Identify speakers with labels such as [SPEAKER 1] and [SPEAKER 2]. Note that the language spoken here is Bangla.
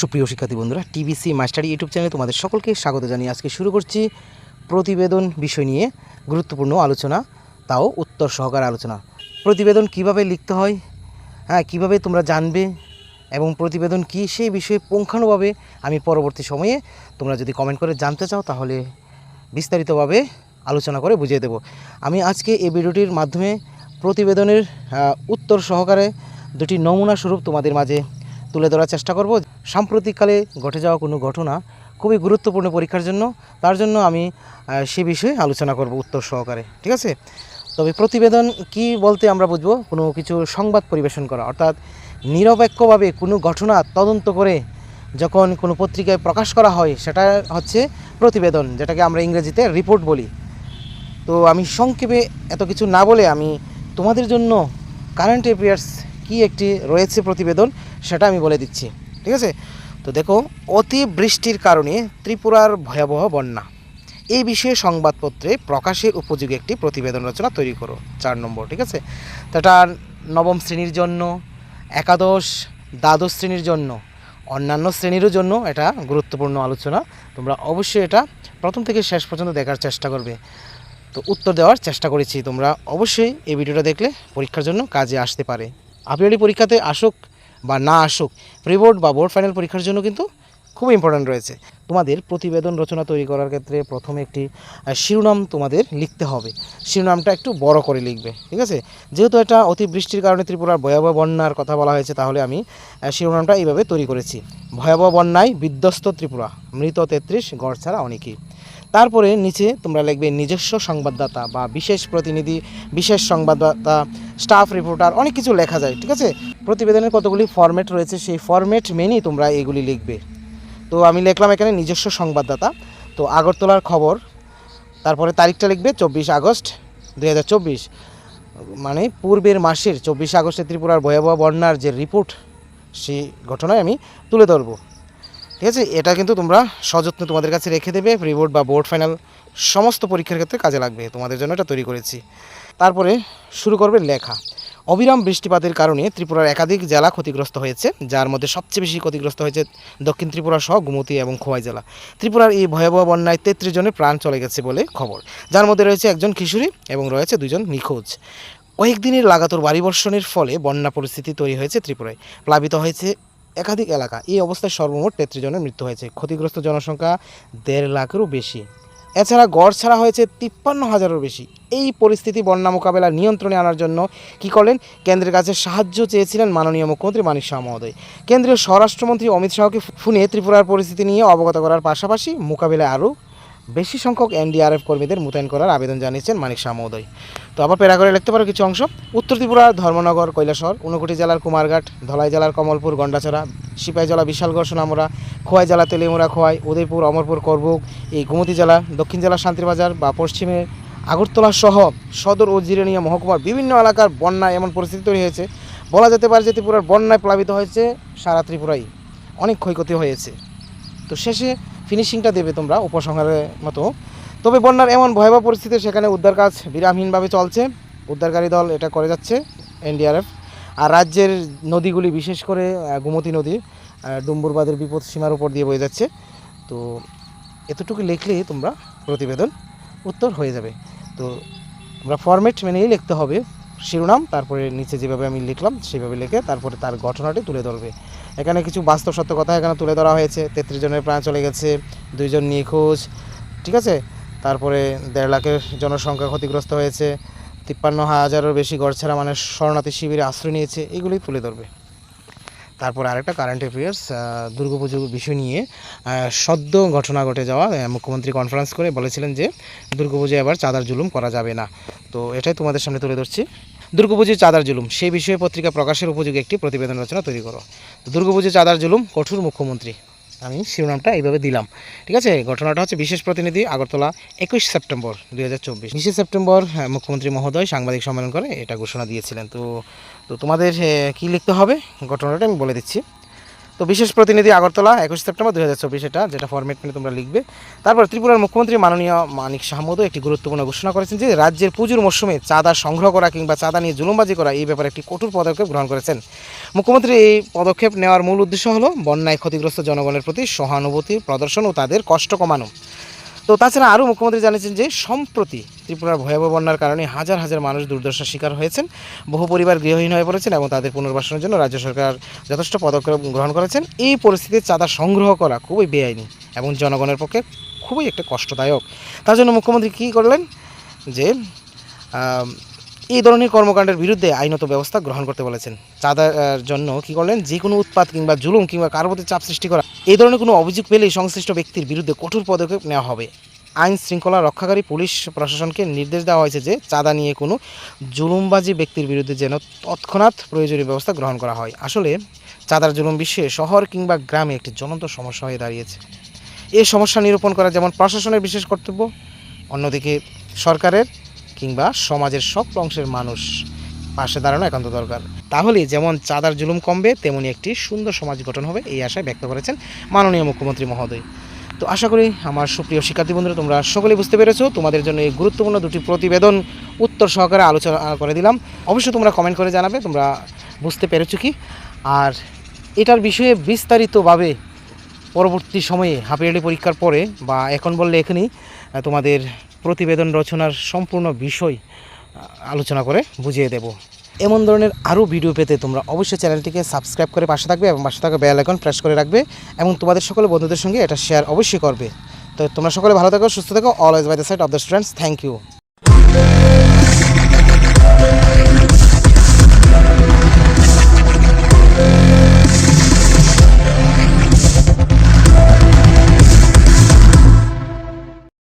[SPEAKER 1] সুপ্রিয় শিক্ষার্থী বন্ধুরা টিবিসি মাস্টারি ইউটিউব চ্যানেলে তোমাদের সকলকে স্বাগত জানিয়ে আজকে শুরু করছি প্রতিবেদন বিষয় নিয়ে গুরুত্বপূর্ণ আলোচনা, তাও উত্তর সহকারে আলোচনা। প্রতিবেদন কীভাবে লিখতে হয় হ্যাঁ কীভাবে তোমরা জানবে এবং প্রতিবেদন কি সেই বিষয়ে পুঙ্খানুভাবে আমি পরবর্তী সময়ে তোমরা যদি কমেন্ট করে জানতে চাও তাহলে বিস্তারিতভাবে আলোচনা করে বুঝিয়ে দেব। আমি আজকে এই ভিডিওটির মাধ্যমে প্রতিবেদনের উত্তর সহকারে দুটি নমুনা স্বরূপ তোমাদের মাঝে তুলে ধরার চেষ্টা করব। সাম্প্রতিককালে ঘটে যাওয়া কোনো ঘটনা খুবই গুরুত্বপূর্ণ পরীক্ষার জন্য, তার জন্য আমি সে বিষয়ে আলোচনা করব উত্তর সহকারে, ঠিক আছে? তবে প্রতিবেদন কি বলতে আমরা বুঝব? কোনো কিছু সংবাদ পরিবেশন করা, অর্থাৎ নিরপেক্ষভাবে কোনো ঘটনা তদন্ত করে যখন কোনো পত্রিকায় প্রকাশ করা হয়, সেটা হচ্ছে প্রতিবেদন, যেটাকে আমরা ইংরেজিতে রিপোর্ট বলি। তো আমি সংক্ষেপে এত কিছু না বলে আমি তোমাদের জন্য কারেন্ট অ্যাফেয়ার্স কি একটি রয়েছে প্রতিবেদন, সেটা আমি বলে দিচ্ছি। ঠিক আছে? তো দেখো অতি বৃষ্টির কারণে ত্রিপুরার ভয়াবহ বন্যা। এই বিষয়ে সংবাদপত্রে প্রকাশের উপযোগী একটি প্রতিবেদন রচনা তৈরি করো, চার নম্বর, ঠিক আছে? এটা নবম শ্রেণির জন্য, একাদশ, দ্বাদশ শ্রেণির জন্য, অন্যান্য শ্রেণীরও জন্য এটা গুরুত্বপূর্ণ আলোচনা। তোমরা অবশ্যই এটা প্রথম থেকে শেষ পর্যন্ত দেখার চেষ্টা করবে। তো উত্তর দেওয়ার চেষ্টা করেছি, তোমরা অবশ্যই এই ভিডিওটা দেখলে পরীক্ষার জন্য কাজে আসতে পারে। আপনি পরীক্ষাতে আসুক বা না আসুক প্রি বোর্ড বা বোর্ড ফাইনাল পরীক্ষার জন্য কিন্তু খুব ইম্পর্ট্যান্ট রয়েছে। তোমাদের প্রতিবেদন রচনা তৈরি করার ক্ষেত্রে প্রথমে একটি শিরোনাম তোমাদের লিখতে হবে। শিরোনামটা একটু বড় করে লিখবে, ঠিক আছে? যেহেতু এটা অতিবৃষ্টির কারণে ত্রিপুরার ভয়াবহ বন্যার কথা বলা হয়েছে, তাহলে আমি শিরোনামটা এইভাবে তৈরি করেছি। ভয়াবহ বন্যায় বিধ্বস্ত ত্রিপুরা, মৃত তেত্রিশ, গড় ছাড়া অনেকেই। তারপরে নিচে তোমরা লিখবে নিজস্ব সংবাদদাতা বা বিশেষ প্রতিনিধি, বিশেষ সংবাদদাতা স্টাফ রিপোর্টার অনেক কিছু লেখা যায়, ঠিক আছে? প্রতিবেদনের কতগুলি ফরম্যাট রয়েছে, সেই ফরম্যাট মেনেই তোমরা এগুলি লিখবে। তো আমি লিখলাম এখানে নিজস্ব সংবাদদাতা। তো আগরতলার খবর, তারপরে তারিখটা লিখবে চব্বিশ আগস্ট দু হাজার চব্বিশ। মানে পূর্বের মাসের চব্বিশ আগস্টে ত্রিপুরার ভয়াবহ বন্যার যে রিপোর্ট সেই ঘটনায় আমি তুলে ধরবো। ঠিক আছে? এটা কিন্তু তোমরা সযত্নে তোমাদের কাছে রেখে দেবে প্রি বোর্ড বা বোর্ড ফাইনাল সমস্ত পরীক্ষার ক্ষেত্রে কাজে লাগবে, তোমাদের জন্য এটা তৈরি করেছি। তারপরে শুরু করবে লেখা। অবিরাম বৃষ্টিপাতের কারণে ত্রিপুরার একাধিক জেলা ক্ষতিগ্রস্ত হয়েছে, যার মধ্যে সবচেয়ে বেশি ক্ষতিগ্রস্ত হয়েছে দক্ষিণ ত্রিপুরা সহ গুমতি এবং খোয়াই জেলা। ত্রিপুরার এই ভয়াবহ বন্যায় তেত্রিশ জনের প্রাণ চলে গেছে বলে খবর। যার মধ্যে রয়েছে একজন কিশোরী এবং রয়েছে দুজন নিখোঁজ। কয়েকদিনের লাগাতার বাড়ি বর্ষণের ফলে বন্যা পরিস্থিতি তৈরি হয়েছে ত্রিপুরায়। প্লাবিত হয়েছে একাধিক এলাকা এই অবস্থায় সর্বমোট তেত্রিশ জনের মৃত্যু হয়েছে। ক্ষতিগ্রস্ত জনসংখ্যা দেড় লাখেরও বেশি। এছাড়া গড় ছাড়া হয়েছে তিপ্পান্ন হাজারেরও বেশি। এই পরিস্থিতি, বন্যা মোকাবেলা নিয়ন্ত্রণে আনার জন্য কি করলেন? কেন্দ্রের কাছে সাহায্য চেয়েছিলেন মাননীয় মুখ্যমন্ত্রী মানিক শাহ মহোদয়। কেন্দ্রীয় স্বরাষ্ট্রমন্ত্রী অমিত শাহকে ফোনে ত্রিপুরার পরিস্থিতি নিয়ে অবগত করার পাশাপাশি মোকাবিলায় আরও বেশি সংখ্যক এনডিআরএফ কর্মীদের মোতায়েন করার আবেদন জানিয়েছেন মানিক শাহ মহোদয়। তো আবার পেরা করে লিখতে পারো কিছু অংশ। উত্তর ত্রিপুরার ধর্মনগর, কৈলাসহর, ঊনকোটি জেলার কুমারঘাট, ধলাই জেলার কমলপুর, গন্ডাছড়া, সিপাহী জেলা, বিশালগড়, সোনামুড়া, খোয়াই জেলা, তেলিমুড়া, খোয়াই, উদয়পুর, অমরপুর, করবুক, এই গোমতী জেলা, দক্ষিণ জেলা, শান্তিবাজার বা পশ্চিমে আগরতলা সহ সদর ও জিরেনিয়া মহকুমার বিভিন্ন এলাকার বন্যায় এমন পরিস্থিতি তৈরি হয়েছে। বলা যেতে পারে যে ত্রিপুরার বন্যায় প্লাবিত হয়েছে সারা ত্রিপুরাই। অনেক ক্ষয়ক্ষতি হয়েছে। তো শেষে ফিনিশিংটা দেবে তোমরা উপসংহারের মতো। তবে বন্যার এমন ভয়াবহ পরিস্থিতি সেখানে উদ্ধার কাজ বিরামহীনভাবে চলছে। উদ্ধারকারী দল এটা করে যাচ্ছে এনডিআরএফ আর রাজ্যের নদীগুলি বিশেষ করে গোমতী নদী ডুম্বুরবাদের বিপদ সীমার উপর দিয়ে বয়ে যাচ্ছে। তো এতটুকু লিখলেই তোমরা প্রতিবেদন উত্তর হয়ে যাবে। তো তোমরা ফরম্যাট মেনেই লিখতে হবে শিরোনাম, তারপরে নিচে যেভাবে আমি লিখলাম, সেভাবে লিখে তারপরে তার ঘটনাটি তুলে ধরবে। এখানে কিছু বাস্তব সত্য কথা এখানে তুলে ধরা হয়েছে। তেত্রিশ জনের প্রাণ চলে গেছে, দুইজন নিখোঁজ, ঠিক আছে? তারপরে দেড় লাখের জনসংখ্যা ক্ষতিগ্রস্ত হয়েছে, তিপ্পান্ন হাজারেরও বেশি গড়ছাড়া মানে শরণার্থী শিবিরে আশ্রয় নিয়েছে, এগুলোই তুলে ধরবে। তারপর আরেকটা কারেন্ট অ্যাফেয়ার্স দুর্গাপুজোর বিষয় নিয়ে সদ্য ঘটনা ঘটে যাওয়া মুখ্যমন্ত্রী কনফারেন্স করে বলেছিলেন যে, দুর্গাপুজোয় এবার চাঁদার জুলুম করা যাবে না। তো এটাই তোমাদের সামনে তুলে ধরছি। দুর্গাপুজোর চাঁদার জুলুম। সেই বিষয়ে পত্রিকা প্রকাশের উপযোগী একটি প্রতিবেদন রচনা তৈরি করো। তো দুর্গাপুজোর চাঁদার জুলুম, কঠোর মুখ্যমন্ত্রী। আমি শিরোনামটা এইভাবে দিলাম। ঠিক আছে? ঘটনাটা হচ্ছে বিশেষ প্রতিনিধি আগরতলা, একুশ সেপ্টেম্বর দুই হাজার চব্বিশ। বিশে সেপ্টেম্বর মুখ্যমন্ত্রী মহোদয় সাংবাদিক সম্মেলন করে এটা ঘোষণা দিয়েছিলেন। তো তো তোমাদের কি লিখতে হবে? ঘটনাটা আমি বলে দিচ্ছি। তো বিশেষ প্রতিনিধি আগরতলা একুশ সেপ্টেম্বর দু হাজার চব্বিশ এটা, যেটা ফর্মেট মেনে তোমরা লিখবে। তারপর ত্রিপুরার মুখ্যমন্ত্রী মাননীয় মানিক সাহমদও একটি গুরুত্বপূর্ণ ঘোষণা করেছেন যে রাজ্যের পুজোর মরশুমে চাঁদা সংগ্রহ করা কিংবা চাঁদা নিয়ে জুলুমবাজি করা এই ব্যাপারে একটি কঠোর পদক্ষেপ গ্রহণ করেছেন। মুখ্যমন্ত্রী এই পদক্ষেপ নেওয়ার মূল উদ্দেশ্য হলো, বন্যায় ক্ষতিগ্রস্ত জনগণের প্রতি সহানুভূতি, প্রদর্শন ও তাদের কষ্ট কমানো। তো তাছাড়া আরও মুখ্যমন্ত্রী জানিয়েছেন যে সম্প্রতি ত্রিপুরার ভয়াবহ বন্যার কারণে হাজার হাজার মানুষ দুর্দশার শিকার হয়েছেন। বহু পরিবার গৃহহীন হয়ে পড়েছেন এবং তাদের পুনর্বাসনের জন্য রাজ্য সরকার যথেষ্ট পদক্ষেপ গ্রহণ করেছেন। এই পরিস্থিতির চাঁদা সংগ্রহ করা খুবই বেআইনি এবং জনগণের পক্ষে খুবই একটা কষ্টদায়ক। তার জন্য মুখ্যমন্ত্রী কী করলেন? যে এই ধরনের কর্মকাণ্ডের বিরুদ্ধে আইনত ব্যবস্থা গ্রহণ করতে বলেছেন। চাঁদার জন্য কি করলেন? যে কোনো উৎপাত কিংবা জুলুম কিংবা কারও প্রতি চাপ সৃষ্টি করা, এই ধরনের কোনো অভিযোগ পেলেই সংশ্লিষ্ট ব্যক্তির বিরুদ্ধে কঠোর পদক্ষেপ নেওয়া হবে। আইন শৃঙ্খলা রক্ষাকারী পুলিশ প্রশাসনকে নির্দেশ দেওয়া হয়েছে যে চাঁদা নিয়ে কোনো জুলুমবাজি ব্যক্তির বিরুদ্ধে যেন তৎক্ষণাৎ প্রয়োজনীয় ব্যবস্থা গ্রহণ করা হয়। আসলে চাঁদার জুলুম বিশ্বে শহর কিংবা গ্রামে একটি জ্বলন্ত সমস্যা হয়ে দাঁড়িয়েছে। এই সমস্যা নিরূপণ করা যেমন প্রশাসনের বিশেষ কর্তব্য, অন্যদিকে সরকারের কিংবা সমাজের সব অংশের মানুষ পাশে দাঁড়ানো একান্ত দরকার। তাহলে যেমন চাঁদার জুলুম কমবে, তেমনি একটি সুন্দর সমাজ গঠন হবে, এই আশায় ব্যক্ত করেছেন মাননীয় মুখ্যমন্ত্রী মহোদয়। তো আশা করি আমার সুপ্রিয় শিক্ষার্থী বন্ধুরা, তোমরা সকলেই বুঝতে পেরেছ, তোমাদের জন্য এই গুরুত্বপূর্ণ দুটি প্রতিবেদন উত্তর সহকারে আলোচনা করে দিলাম। অবশ্যই তোমরা কমেন্ট করে জানাবে, তোমরা বুঝতে পেরেছ কি? আর এটার বিষয়ে বিস্তারিতভাবে পরবর্তী সময়ে হাফ ইয়ারলি পরীক্ষার পরে বা এখন বললে এখানেই তোমাদের প্রতিবেদন রচনার সম্পূর্ণ বিষয় আলোচনা করে বুঝিয়ে দেব। এমন ধরনের আরও ভিডিও পেতে তোমরা অবশ্যই চ্যানেলটিকে সাবস্ক্রাইব করে পাশে থাকবে এবং পাশে থাকা বেল আইকন প্রেস করে রাখবে এবং তোমাদের সকলে বন্ধুদের সঙ্গে এটা শেয়ার অবশ্যই করবে। তো তোমরা সকলে ভালো থাকো, সুস্থ থাকো always by the side of the students thank you